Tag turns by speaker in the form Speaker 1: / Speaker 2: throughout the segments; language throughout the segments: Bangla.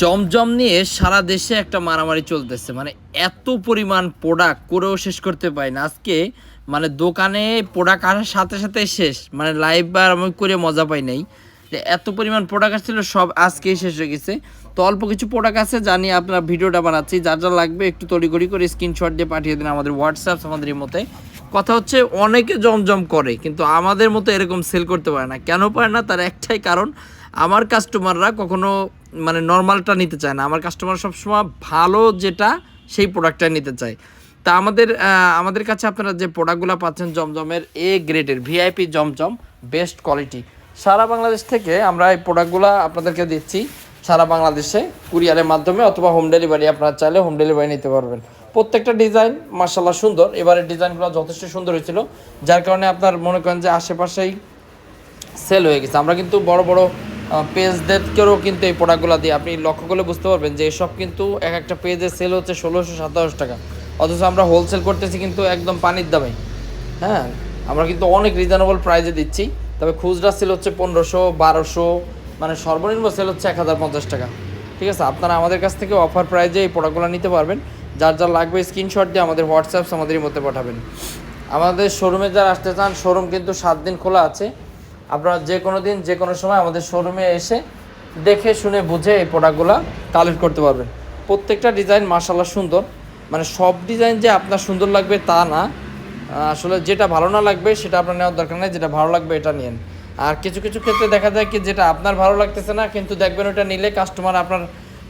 Speaker 1: জমজম নিয়ে সারা দেশে একটা মারামারি চলতেছে। মানে এত পরিমাণ প্রোডাক্ট করেও শেষ করতে পারি না। আজকে মানে দোকানে প্রোডাক্ট আসার সাথে সাথে শেষ। মানে লাইভ বার আমি করে মজা পাই নাই। যে এত পরিমাণ প্রোডাক্ট আসছিল, সব আজকেই শেষ হয়ে গেছে। তো অল্প কিছু প্রোডাক্ট আছে জানি আপনার ভিডিওটা বানাচ্ছি। যার যা লাগবে একটু তড়িঘড়ি করে স্ক্রিনশট দিয়ে পাঠিয়ে দিন আমাদের হোয়াটসঅ্যাপ আমাদের এই মতে কথা হচ্ছে, অনেকে জমজম করে, কিন্তু আমাদের মতো এরকম সেল করতে পারে না। কেন পারে না? তার একটাই কারণ আমার কাস্টমাররা কখনো মানে নর্মালটা নিতে চায় না। আমার কাস্টমার সবসময় ভালো যেটা, সেই প্রোডাক্টটা নিতে চায়। তা আমাদের আমাদের কাছে আপনারা যে প্রোডাক্টগুলো পাচ্ছেন, জমজমের এ গ্রেডের ভিআইপি জমজম বেস্ট কোয়ালিটি সারা বাংলাদেশ থেকে আমরা এই প্রোডাক্টগুলো আপনাদেরকে দিচ্ছি। সারা বাংলাদেশে কুরিয়ারের মাধ্যমে অথবা হোম ডেলিভারি আপনারা চাইলে হোম ডেলিভারি নিতে পারবেন। প্রত্যেকটা ডিজাইন মার্শাল্লাহ সুন্দর। এবারের ডিজাইনগুলো যথেষ্ট সুন্দর হয়েছিল, যার কারণে আপনার মনে করেন যে আশেপাশেই সেল হয়ে গেছে। আমরা কিন্তু বড় বড় পেজদেরকেও কিন্তু এই প্রোডাক্টগুলো দিয়ে আপনি লক্ষ্য করলে বুঝতে পারবেন যে এসব কিন্তু এক একটা পেজে সেল হচ্ছে ষোলোশো সাতাশ টাকা। অথচ আমরা হোলসেল করতেছি কিন্তু একদম পানির দামে। হ্যাঁ আমরা কিন্তু অনেক রিজনেবল প্রাইজে দিচ্ছি, তবে খুচরা সেল হচ্ছে পনেরোশো, বারোশো মানে সর্বনিম্ন সেল হচ্ছে এক হাজার পঞ্চাশ টাকা। ঠিক আছে, আপনারা আমাদের কাছ থেকে অফার প্রাইজে এই প্রোডাক্টগুলো নিতে পারবেন। যার যার লাগবে স্ক্রিনশট দিয়ে আমাদের হোয়াটসঅ্যাপ আমাদের মধ্যে পাঠাবেন। আমাদের শোরুমে যারা আসতে চান শোরুম কিন্তু সাত দিন খোলা আছে। আপনারা যে কোনো দিন, যে কোনো সময় আমাদের শোরুমে এসে দেখে, শুনে, বুঝে এই প্রোডাক্টগুলো কালেক্ট করতে পারবেন প্রত্যেকটা ডিজাইন মার্শাল্লাহ সুন্দর। মানে সব ডিজাইন যে আপনার সুন্দর লাগবে তা না। আসলে যেটা ভালো না লাগবে, সেটা আপনার নেওয়ার দরকার নেই। যেটা ভালো লাগবে, এটা নিন আর কিছু কিছু ক্ষেত্রে দেখা যায় কি, যেটা আপনার ভালো লাগতেছে না, কিন্তু দেখবেন ওটা নিলে কাস্টমার আপনার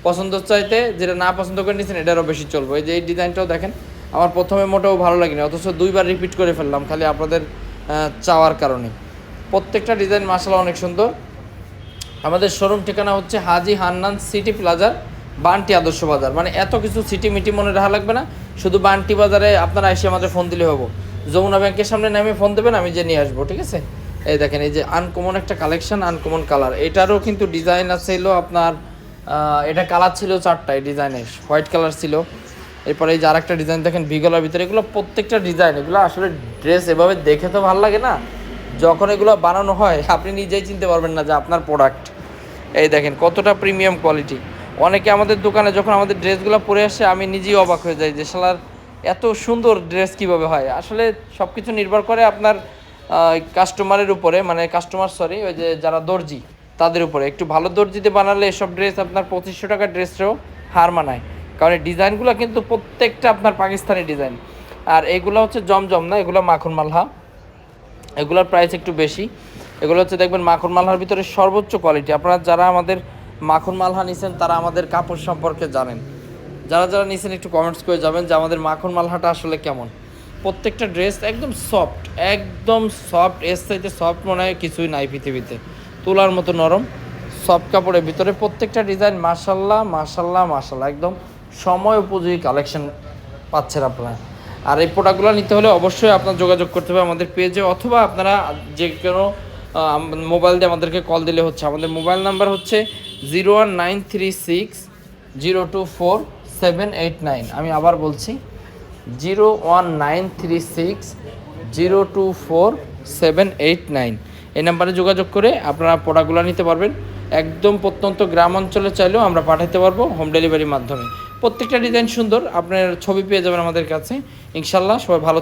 Speaker 1: পছন্দ চাইতে, যেটা না পছন্দ করে নিয়েছেন এটারও বেশি চলবে। এই যে এই ডিজাইনটাও দেখেন, আমার প্রথমে মোটেও ভালো লাগেনি, অথচ দুইবার রিপিট করে ফেললাম, খালি আপনাদের চাওয়ার কারণে। প্রত্যেকটা ডিজাইন মাসালা অনেক সুন্দর। আমাদের শোরুম ঠিকানা হচ্ছে হাজি হান্নান সিটি প্লাজার বান্টি আদর্শ বাজার। মানে এত কিছু সিটি মিটি মনে রাখা লাগবে না, শুধু বান্টি বাজারে আপনারা এসে আমাদের ফোন দিলে হব। যমুনা ব্যাংকের সামনে নামে ফোন দেবেন, আমি যে নিয়ে আসব, ঠিক আছে? এই দেখেন, এই যে আনকমন একটা কালেকশন আনকমন কালার এটারও কিন্তু ডিজাইন আছে হলো আপনার এটা কালার ছিল চারটা এই ডিজাইনের হোয়াইট কালার ছিল। এরপরে এই যে আরেকটা ডিজাইন দেখেন ভিগলার ভিতরে, এগুলো প্রত্যেকটা ডিজাইন এগুলো আসলে ড্রেস এভাবে দেখে তো ভালো লাগে না। যখন এগুলো বানানো হয়, আপনি নিজেই চিনতে পারবেন না যে আপনার প্রোডাক্ট এই দেখেন, কতটা প্রিমিয়াম কোয়ালিটি অনেকে আমাদের দোকানে যখন আমাদের ড্রেসগুলো পরে আসে, আমি নিজেই অবাক হয়ে যাই যে, শালার, এত সুন্দর ড্রেস কীভাবে হয়? আসলে সব কিছু নির্ভর করে আপনার কাস্টমারের উপরে মানে কাস্টমার সরি ওই যে যারা দর্জি, তাদের উপরে। একটু ভালো দর্জিতে বানালে এসব ড্রেস আপনার পঁচিশশো টাকার ড্রেসটাও হার মানায়। কারণ এই ডিজাইনগুলো কিন্তু প্রত্যেকটা আপনার পাকিস্তানি ডিজাইন। আর এগুলো হচ্ছে জমজম না, এগুলো মাখন মালহা। এগুলোর প্রাইস একটু বেশি। এগুলো হচ্ছে দেখবেন মাখন মালহার ভিতরে সর্বোচ্চ কোয়ালিটি আপনারা যারা আমাদের মাখন মালহা নিছেন, তারা আমাদের কাপড় সম্পর্কে জানেন। যারা যারা নিছেন, একটু কমেন্টস করে যাবেন যে আমাদের মাখন মালহাটা আসলে কেমন। প্রত্যেকটা ড্রেস একদম সফট একদম সফট এর সাইতে সফট মনে হয় কিছুই নাই পৃথিবীতে। তোলার মতো নরম সফট কাপড়ের ভিতরে প্রত্যেকটা ডিজাইন মাসাল্লাহ মাসাল্লাহ মাসাল্লাহ একদম সময় উপযোগী কালেকশন পাচ্ছেন আপনারা। আর এই প্রোডাক্টগুলো নিতে হলে অবশ্যই আপনার যোগাযোগ করতে হবে আমাদের পেজে অথবা আপনারা যে কোনো মোবাইল দিয়ে আমাদেরকে কল দিলে হচ্ছে। আমাদের মোবাইল নাম্বার হচ্ছে zero one nine three six zero two four seven eight nine আমি আবার বলছি zero one nine three six zero two four seven eight nine এই নাম্বারে যোগাযোগ করে আপনারা প্রোডাক্টগুলো নিতে পারবেন। একদম প্রত্যন্ত গ্রাম অঞ্চলে চাইলেও আমরা পাঠাতে পারব হোম ডেলিভারির মাধ্যমে। প্রত্যেকটা ডিজাইন সুন্দর আপনার ছবি পেয়ে যাবেন আমাদের কাছে। ইনশাল্লাহ সবাই ভালো